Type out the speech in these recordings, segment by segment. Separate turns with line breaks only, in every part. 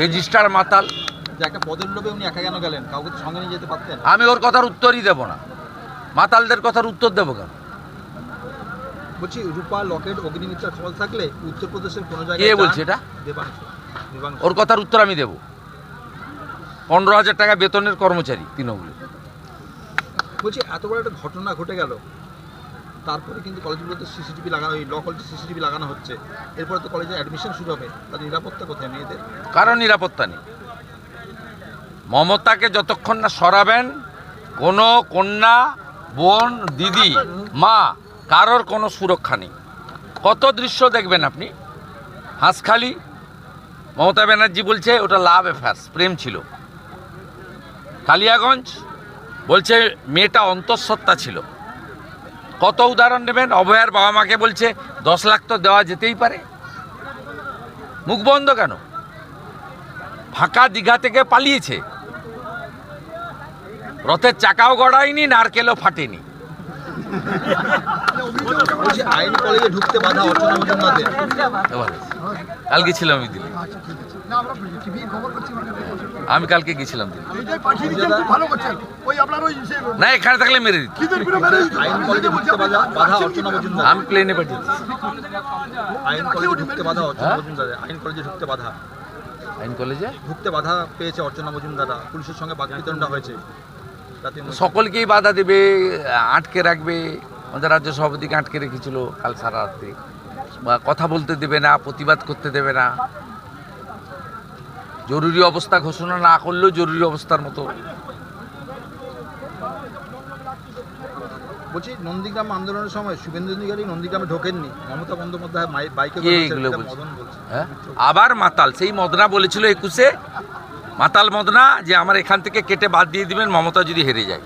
Register মাতাল।
একটা পদের লোভে উনি একা কেন গেলেন? কাউকে তো সঙ্গে নিয়ে যেতে পারতেন।
আমি ওর কথার উত্তরই দেব না। মাতালদের কথার উত্তর দেবো কেন?
বলছি রূপা লকেট অগ্নিমিত্রা ফল থাকলে উত্তরপ্রদেশের কোনো
কে
জায়গায়
বলছে এটা? ওর কথার উত্তর আমি দেব। পনেরো হাজার টাকা বেতনের কর্মচারী তৃণমূলে
বলছি এত বড় একটা ঘটনা ঘটে গেল। তারপরে কিন্তু কলেজগুলোতে সিসিটিভি লাগানো ওই ল কলেজে সিসিটিভি লাগানো হচ্ছে। এরপরে তো কলেজে অ্যাডমিশন শুরু হবে। তার নিরাপত্তা কোথায় মেয়েদের?
কারণ নিরাপত্তা নেই। মমতাকে যতক্ষণ না সরাবেন, কোনো কন্যা, বোন, দিদি, মা, কারোর কোনো সুরক্ষা নেই। কত দৃশ্য দেখবেন আপনি? হাঁসখালি, মমতা ব্যানার্জি বলছে, ওটা লাভ অ্যাফেয়ার্স প্রেম ছিল। কালিয়াগঞ্জ বলছে, মেয়েটা অন্তঃসত্ত্বা ছিল। কত উদাহরণ নেবেন অভয়ার বাবা মাকে বলছে দশ লাখ তো দেওয়া যেতেই পারে। মুখ বন্ধ কেন? ফাঁকা দীঘা থেকে পালিয়েছে। রথের চাকাও গড়ায়নি নারকেলও ফাটেনি।
আইন কলেজে ঢুকতে বাধা অর্চনা মজুমদারদের।
এবারে। কালকে ছিলাম আমি দিল্লি
না আমরা টিভি খবর করছি
আমি কালকে গেছিলাম
পাঠিয়ে
না এখানে থাকলে মেরে
মজুমদার।
আমি প্লেনে পাঠিয়েছি
আইন কলেজে ঢুকতে বাধা অর্চনা
হ্যাঁ?
আইন কলেজে ঢুকতে বাধা।
আইন কলেজে?
ঢুকতে বাধা পেয়েছে অর্চনা মজুমদাররা। পুলিশের সঙ্গে বাকবিতণ্ডা হয়েছে।
সকলকেই বাধা দেবে আটকে রাখবে। আমাদের রাজ্য সভাপতিকে আটকে রেখেছিল কাল সারা রাত্রি। কথা বলতে দেবে না প্রতিবাদ করতে দেবে না। জরুরি অবস্থা ঘোষণা না করলেও জরুরি অবস্থার মতো।
বলছি নন্দীগ্রাম আন্দোলনের সময় শুভেন্দু অধিকারী নন্দীগ্রামে ঢোকেননি। মমতা বন্দ্যোপাধ্যায় বাইকে
হ্যাঁ? আবার মাতাল সেই মদনা বলেছিল একুশে। মাতাল মদনা যে আমার এখান থেকে কেটে বাদ দিয়ে দিবেন মমতা যদি হেরে যায়।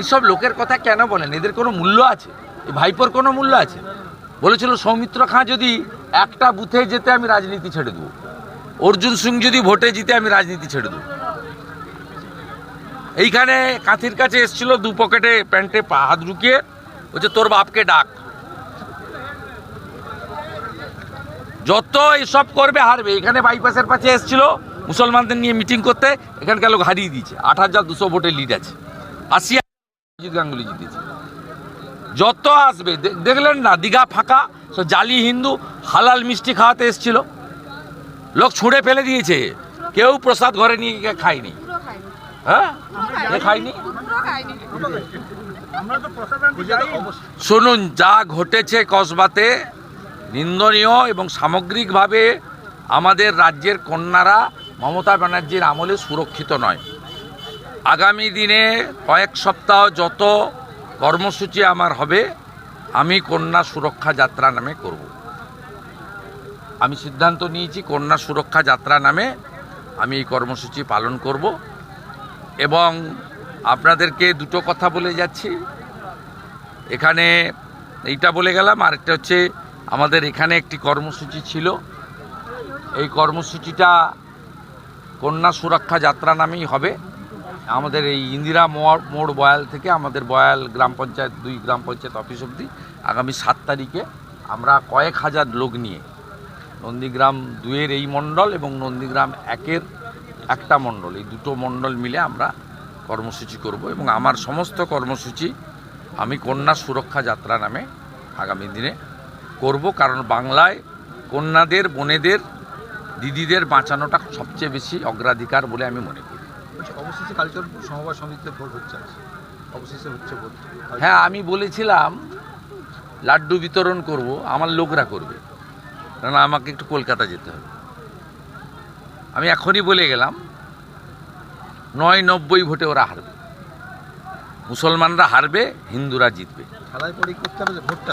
এইসব লোকের কথা কেন বলেন? এদের কোনো মূল্য আছে? ভাইপোর কোনো মূল্য আছে? বলেছিল, সৌমিত্র খাঁ যদি একটা বুথে যেতে আমি রাজনীতি ছেড়ে দেবো। অর্জুন সিং যদি ভোটে জিতে আমি রাজনীতি ছেড়ে দেবো। এইখানে কাঁথির কাছে এসছিল, দু পকেটে প্যান্টে পা- হাত ঢুকিয়ে, বলছে, তোর বাপকে ডাক। যত এসব করবে, হারবে। এখানে বাইপাসের পাশে এসেছিল, মুসলমানদের নিয়ে মিটিং করতে, এখানকার লোক হারিয়ে দিয়েছে। আট হাজার দুশো ভোটের লিড আছে। আশি গাঙ্গুলি জিতেছে। যত আসবে দেখলেন না, দীঘা ফাঁকা জালি হিন্দু হালাল মিষ্টি খাওয়াতে এসেছিল। লোক ছুঁড়ে ফেলে দিয়েছে। কেউ প্রসাদ ঘরে নিয়ে খায়নি। হ্যাঁ? খায়নি? শুনুন, যা ঘটেছে কসবাতে নিন্দনীয় এবং সামগ্রিকভাবে আমাদের রাজ্যের কন্যারা মমতা ব্যানার্জির আমলে সুরক্ষিত নয়। আগামী দিনে কয়েক সপ্তাহ যত কর্মসূচি আমার হবে, আমি কন্যা সুরক্ষা যাত্রা নামে করব। আমি সিদ্ধান্ত নিয়েছি, কন্যা সুরক্ষা যাত্রা নামে আমি এই কর্মসূচি পালন করব। এবং আপনাদেরকে দুটো কথা বলে যাচ্ছি। এখানে এইটা বলে গেলাম, আরেকটা হচ্ছে আমাদের এখানে একটি কর্মসূচি ছিল। এই কর্মসূচিটা কন্যা সুরক্ষা যাত্রা নামেই হবে। আমাদের এই ইন্দিরা মোড় বয়াল থেকে আমাদের বয়াল গ্রাম পঞ্চায়েত দুই গ্রাম পঞ্চায়েত অফিস অবধি আগামী সাত তারিখে আমরা কয়েক হাজার লোক নিয়ে নন্দীগ্রাম দুয়ের এই মণ্ডল এবং নন্দীগ্রাম একের একটা মণ্ডল, এই দুটো মণ্ডল মিলে আমরা কর্মসূচি করব এবং আমার সমস্ত কর্মসূচি আমি কন্যা সুরক্ষা যাত্রা নামে আগামী দিনে করব। কারণ বাংলায় কন্যাদের, বোনেদের, দিদিদের বাঁচানোটা সবচেয়ে বেশি অগ্রাধিকার বলে আমি মনে করি।
অবশেষে কালচার সমবায় সমিতিতে ভোট হচ্ছে অবশেষে হচ্ছে ভোট।
হ্যাঁ আমি বলেছিলাম লাড্ডু বিতরণ করব আমার লোকরা করবে। কারণ আমাকে একটু কলকাতা যেতে হবে। আমি এখনই বলে গেলাম নয় নব্বই ভোটে ওরা হারবে। মুসলমানরা হারবে হিন্দুরা জিতবে।
খেলায় পরেই করতে হবে ভোটটা